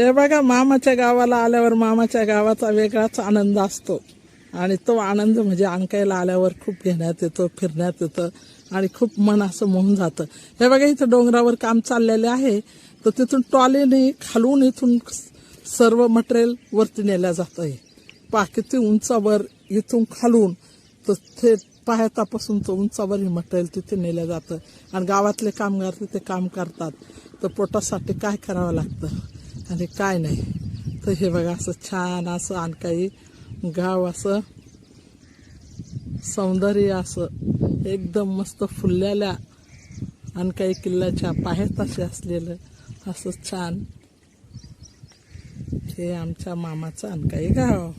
हे बघा मामाच्या गावाला आल्यावर मामाच्या गावाचा वेगळाच आनंद असतो. आणि तो आनंद म्हणजे आणकायला आल्यावर खूप घेण्यात येतो फिरण्यात येतं आणि खूप मन असं मोहून जातं. हे बघा इथं डोंगरावर काम चाललेले आहे. तर तिथून टॉलीने खालून इथून सर्व मटेरियल वरती नेल्या जातं आहे पा किती उंचावर इथून खालून तर थेट पाहतापासून तो उंचावर हे मटेरियल तिथे नेलं जातं. आणि गावातले कामगार तिथे काम करतात. तर पोटासाठी काय करावं लागतं? आणि काय नाही. तर हे बघा असं छान असं आणि काही गाव असं सौंदर्य असं एकदम मस्त फुललेल्या आणि काही किल्ल्याच्या असे असलेलं असं छान. हे आमच्या मामाचं आणि काही गाव.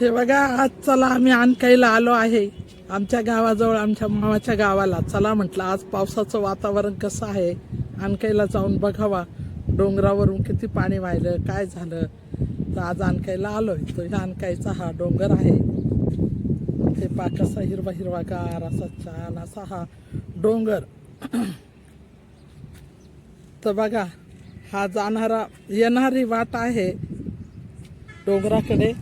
हे बघा आज चला आम्ही आणकाईला आलो आहे. आमच्या गावाजवळ आमच्या मामाच्या गावाला. चला म्हटलं आज पावसाचं वातावरण कसं आहे? आणकाईला जाऊन बघावा. डोंगरावरून किती पाणी वाहिलं काय झालं? तर आज आणकाईला आलो तो ह्या आणकाईचा हा डोंगर आहे. ते पा कसा हिरवा हिरवा गार असा छान असा हा डोंगर. तर बघा हा जाणारा येणारी वाट आहे डोंगराकडे.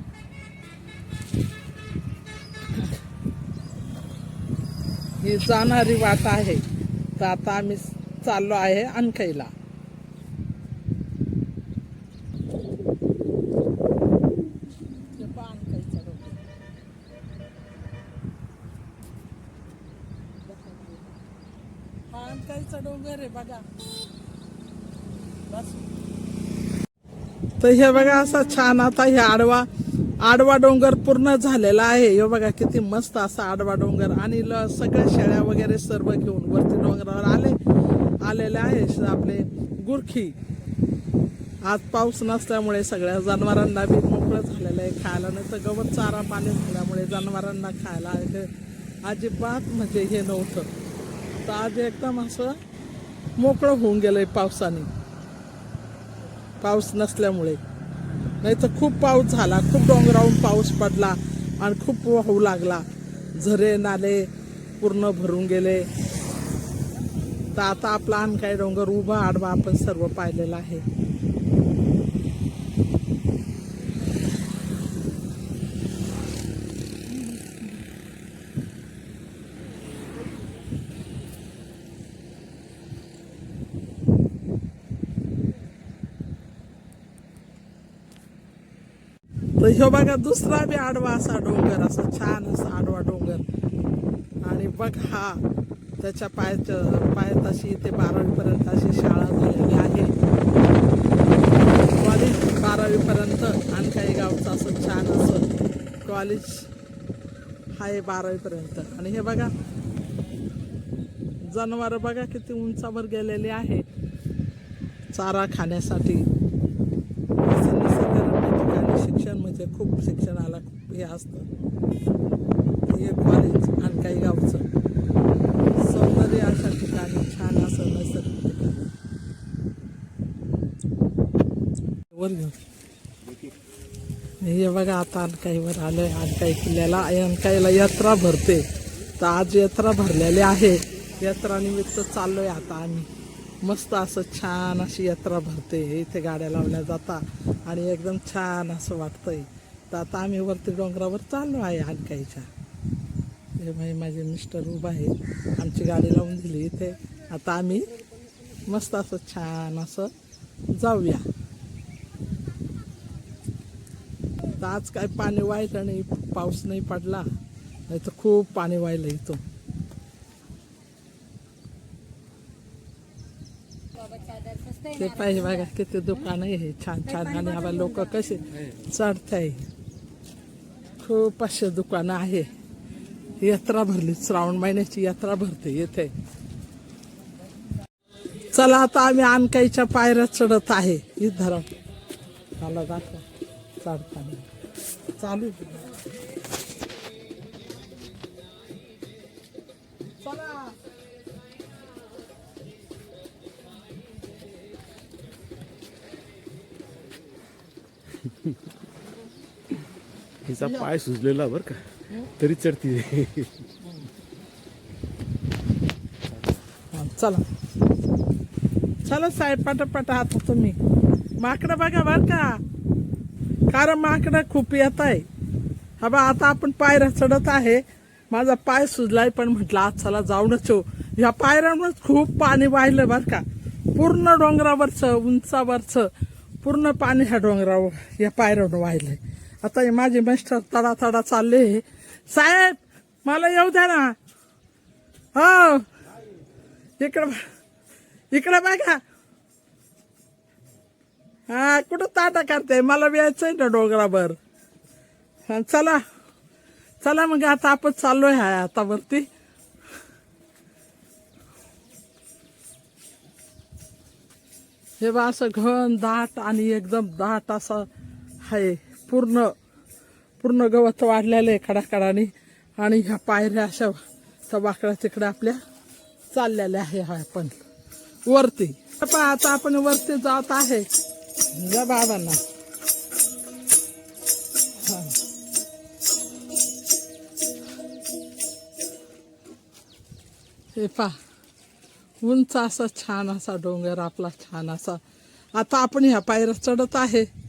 ती जाणारी वाट आहे. तर आता आम्ही चाललो आहे अनकईला डोंगर आहे बघा. तर हे बघा असा छान आता हे आडवा आडवा डोंगर पूर्ण झालेला आहे. हे बघा किती मस्त असा आडवा डोंगर आणि ल सगळ्या शेळ्या वगैरे सर्व घेऊन वरती डोंगरावर आले. आलेले आहे आपले गुरखी. आज पाऊस नसल्यामुळे सगळ्या जनावरांना बी मोकळं झालेलं आहे खायला. नाही तर गवत चारा पाणी झाल्यामुळे जनावरांना खायला अजिबात म्हणजे हे नव्हतं. तर आज एकदम असं मोकळं होऊन गेलं आहे पावसाने. पाऊस नसल्यामुळे. नाही तर खूप पाऊस झाला खूप डोंगरावून पाऊस पडला आणि खूप वाहू लागला. झरे नाले पूर्ण भरून गेले. तर आता आपला आणखी डोंगर उभा आडवा आपण सर्व पाहिलेला आहे. ह्यो बघा दुसरा बी आडवा असा डोंगर असा छान असा आडवा डोंगर. आणि बघ हा त्याच्या पायाच्या पायातशी ते बारावीपर्यंत अशी शाळा झालेली आहे. कॉलेज बारावीपर्यंत आणि काही गावचं असं छान असं कॉलेज आहे बारावीपर्यंत. आणि हे बघा जनावर बघा किती उंचावर गेलेले आहे. चारा खाण्यासाठी असं निसर्गरम्य ठिकाणी शिक्षण खूप शिक्षणाला खूप हे असतं. हे कॉलेज आणि काही गावचं. सौंदर्य अशा ठिकाणी छान असं नैसर्गिक. ठिकाण वर घेऊन. हे बघा आता अनकाईवर आलं अनकाई किल्ल्याला अनकाईला यात्रा भरते. तर आज यात्रा भरलेली आहे. यात्रानिमित्त चाललो चाललोय आता आम्ही. मस्त असं छान अशी यात्रा भरते इथे गाड्या लावल्या जातात आणि एकदम छान असं वाटतंय. तर आता आम्ही वरती डोंगरावर चाललो आहे अनकाईच्या हे भाई माझे मिस्टर उभा आहे आमची गाडी लावून दिली इथे. आता आम्ही मस्त असं छान असं जाऊया. तर आज काय पाणी वाहिलं नाही पाऊस नाही पडला नाही तर खूप पाणी वाहिलं इथं ते पाहिजे बघा किती दुकान आहे छान छान. आणि आम्हाला लोक कसे चढताय खूप असे दुकानं आहे. यात्रा भरली श्रावण महिन्याची यात्रा भरते येथे. चला आता आम्ही आणकाईच्या पायऱ्या चढत आहे. इधर मला दाखवा. चढताना चालू हिचा पाय सुजलेला बर का. तरी चढती. हा, चला. चला साहेब पटापट आता तुम्ही. माकडं बघा बर का. कारण माकडं खूप येत आहे. हा बा आता आपण पायऱ्या चढत आहे. माझा पाय सुजलाय पण म्हटलं आज चला जाऊनच येऊ. ह्या पायऱ्यांवर खूप पाणी वाहिलं बर का. पूर्ण डोंगरावरचं उंचावरचं पूर्ण पाणी ह्या डोंगरावर या पायऱ्यावर वाहिलंय. आता हे माझे मिस्टर तडा तडा चालले साहेब मला येऊ द्या ना. हो. इकडं बघ- इकडं बघा. हा कुठं ताटा करते मला यायचंय ना डोंगरावर. चला. चला मग आता आपण चाललोय हा आता वरती. हे बा असं घन दाट आणि एकदम दाट असं आहे. पूर्ण पूर्ण गवत वाढलेलं आहे खडाखडाने. आणि ह्या पायऱ्या अशा त्या वाकड्या आपल्या चाललेल्या आहे हा आपण वरती. पहा आता आपण वरती जात आहे. या बाबांना. हे पा उंच असा छान असा डोंगर आपला छान असा. आता आपण ह्या पायऱ्या चढत आहे.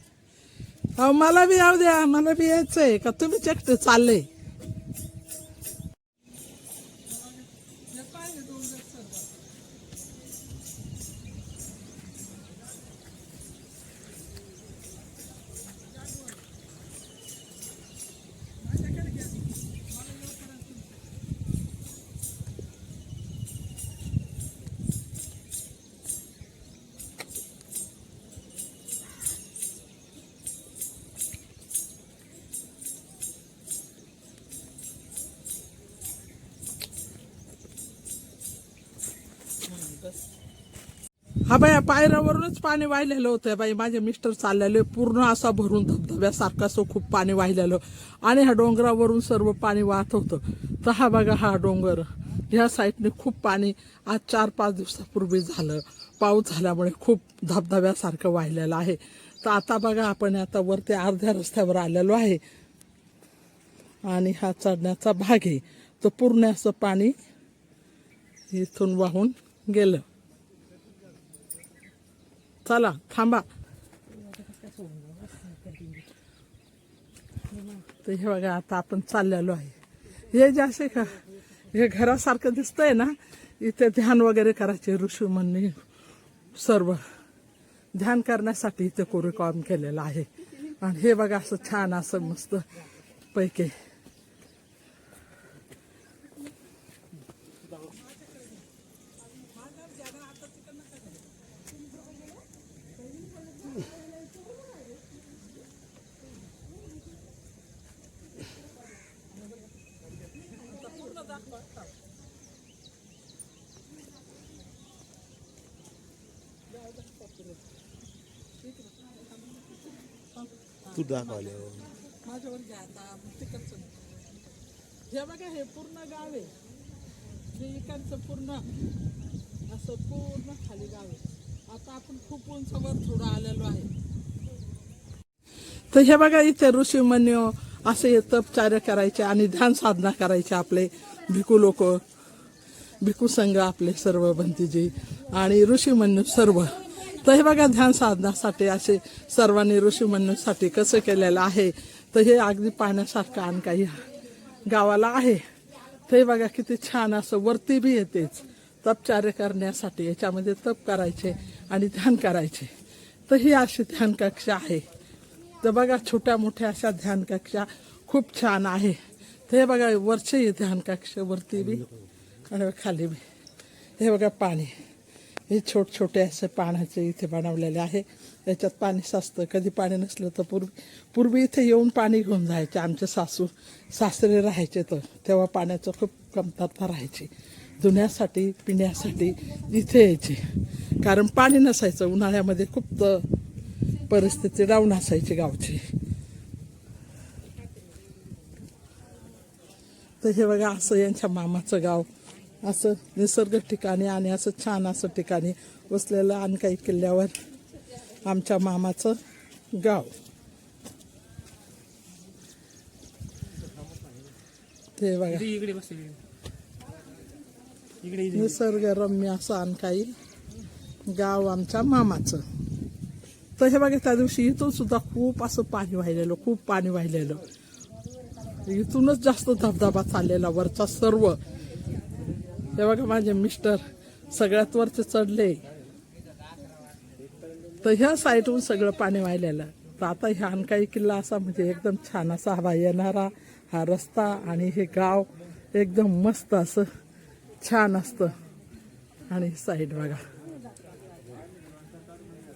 अहो मला बी येऊ द्या मला बी यायचंय का? तुम्ही चक्ट चाललंय. हा बाई पायऱ्यावरूनच पाणी वाहिलेलं होतं बाई. माझे मिस्टर चाललेले पूर्ण असा भरून धबधब्यासारखा असं खूप पाणी वाहिलेलं. आणि ह्या डोंगरावरून सर्व पाणी वाहत होतं. तर हा बघा हा डोंगर. ह्या साईडने खूप पाणी आज चार पाच दिवसापूर्वी झालं. पाऊस झाल्यामुळे खूप धबधब्यासारखं वाहिलेलं आहे. तर आता बघा आपण आता वरती अर्ध्या रस्त्यावर आलेलो आहे. आणि हा चढण्याचा भाग आहे. तर पूर्ण असं पाणी इथून वाहून गेलं. चला थांबा. तर हे बघा आता आपण चाललेलो आहे. हे जे असे का हे घरासारखं दिसतंय ना इथे ध्यान वगैरे करायचे ऋषी म्हणणे सर्व. ध्यान करण्यासाठी इथे कोरीकॉम केलेलं आहे. आणि हे बघा असं छान असं मस्त पैकी तू दाखवले हो. माझ्यावर घ्या आता तिकडचं हे बघा हे पूर्ण गाव आहे. हे इकडचं पूर्ण असं पूर्ण खाली गाव आहे. आता आपण खूप उंचावर थोडं आलेलो आहे. तर हे बघा इथे ऋषी मन्य असे तपचार्य करायचे आणि ध्यान साधना करायचे आपले. भिकू लोक भिकू संघ आपले सर्व भंतीजी आणि ऋषीमन्यू सर्व. तर हे बघा ध्यान साधण्यासाठी असे सर्वांनी ऋषीमन्यूसाठी कसं केलेलं आहे. तर हे अगदी पाहण्यासारखं आणि काही गावाला आहे. ते बघा किती छान असं वरती बी येतेच. तपचार्य करण्यासाठी याच्यामध्ये तप करायचे आणि ध्यान करायचे. तर ही अशी ध्यानकक्षा आहे. तर बघा छोट्या मोठ्या अशा ध्यानकक्षा खूप छान आहे. हे बघा वरचे येते हनकाक्ष वरती बी. आणि खाली बी. हे बघा पाणी. हे छोट छोटे असे पाण्याचे इथे बनवलेले आहे. याच्यात पाणी साचतं. कधी पाणी नसलं तर पूर्वी पूर्वी इथे येऊन पाणी घेऊन जायचे. आमचे सासू सासरे राहायचे तर. तेव्हा पाण्याचं खूप कमतरता राहायची. धुण्यासाठी पिण्यासाठी इथे यायचे. कारण पाणी नसायचं. उन्हाळ्यामध्ये खूप परिस्थिती डाऊन असायची गावची. तर हे बघा असं यांच्या मामाचं गाव. असं निसर्ग ठिकाणी आणि असं छान असं ठिकाणी वसलेलं आणि काही किल्ल्यावर आमच्या मामाचं गाव. ते बघा. निसर्गरम्य असं आणि काही गाव आमच्या मामाचं. तर हे बघा त्या दिवशी इथून सुद्धा खूप असं पाणी वाहिलेलं खूप पाणी वाहिलेलं. इथूनच जास्त धबधबा चाललेला वरचा सर्व. हे बघा माझे मिस्टर सगळ्यात वरचे चढले. तर ह्या साईडहून सगळं पाणी वाहिलेलं. तर आता ह्या अनकाई किल्ला असा म्हणजे एकदम छान असा हवा येणारा हा रस्ता आणि हे गाव एकदम मस्त असं छान असतं. आणि साईड बघा.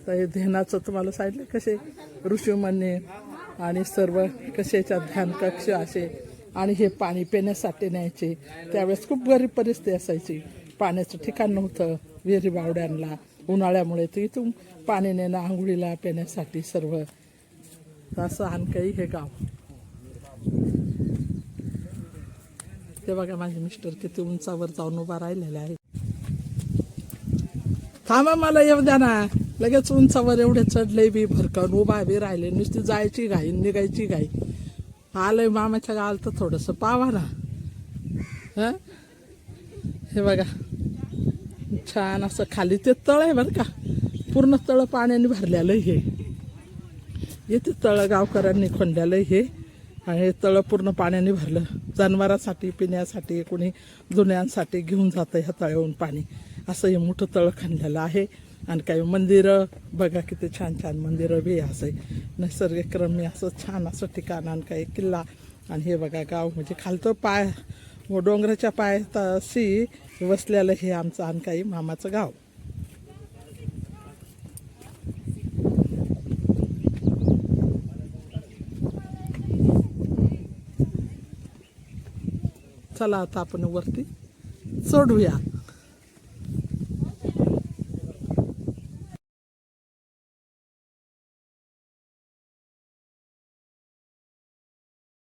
तर हे धेनाचं तुम्हाला सांगितलं कसे ऋषीमुनी आणि सर्व कशाच्या ध्यान कक्ष असे आणि हे पाणी पिण्यासाठी न्यायचे. त्यावेळेस खूप गरीब परिस्थिती असायची. पाण्याचं ठिकाण नव्हतं. विहिरी बावड्यांना उन्हाळ्यामुळे तर इथून पाणी नेणं आंघोळीला पिण्यासाठी सर्व. असं आणखी हे गाव. ते बघा माझे मिस्टर किती उंचावर जाऊन उभा राहिलेले आहे थांबा मला येऊ द्या ना. लगेच उंचावर एवढे चढले बी भरकन उभा बी राहिले नुसती जायची घाई निघायची घाई. आलंय मामाच्या गावाला तर थोडंसं पावा ना. हां? हे बघा. छान असं खाली ते तळ आहे बरं का. पूर्ण तळ पाण्याने भरलेलं हे. येते तळ गावकऱ्यांनी खोंडलेलं हे. आणि हे तळं पूर्ण पाण्याने भरलं. जनावरांसाठी पिण्यासाठी कोणी जुन्यांसाठी घेऊन जातं ह्या तळ्याहून पाणी. असं हे मोठं तळं खणलेलं आहे. आणि काही मंदिरं बघा किती छान छान मंदिरं बी आहे. असं नैसर्गिकरम्य असं छान असं ठिकाण आणि काही किल्ला. आणि हे बघा गाव म्हणजे खालतं पाय व डोंगराच्या पायताशी वसलेलं हे आमचं आणि काही मामाचं गाव. चला आता आपण वरती चढूया.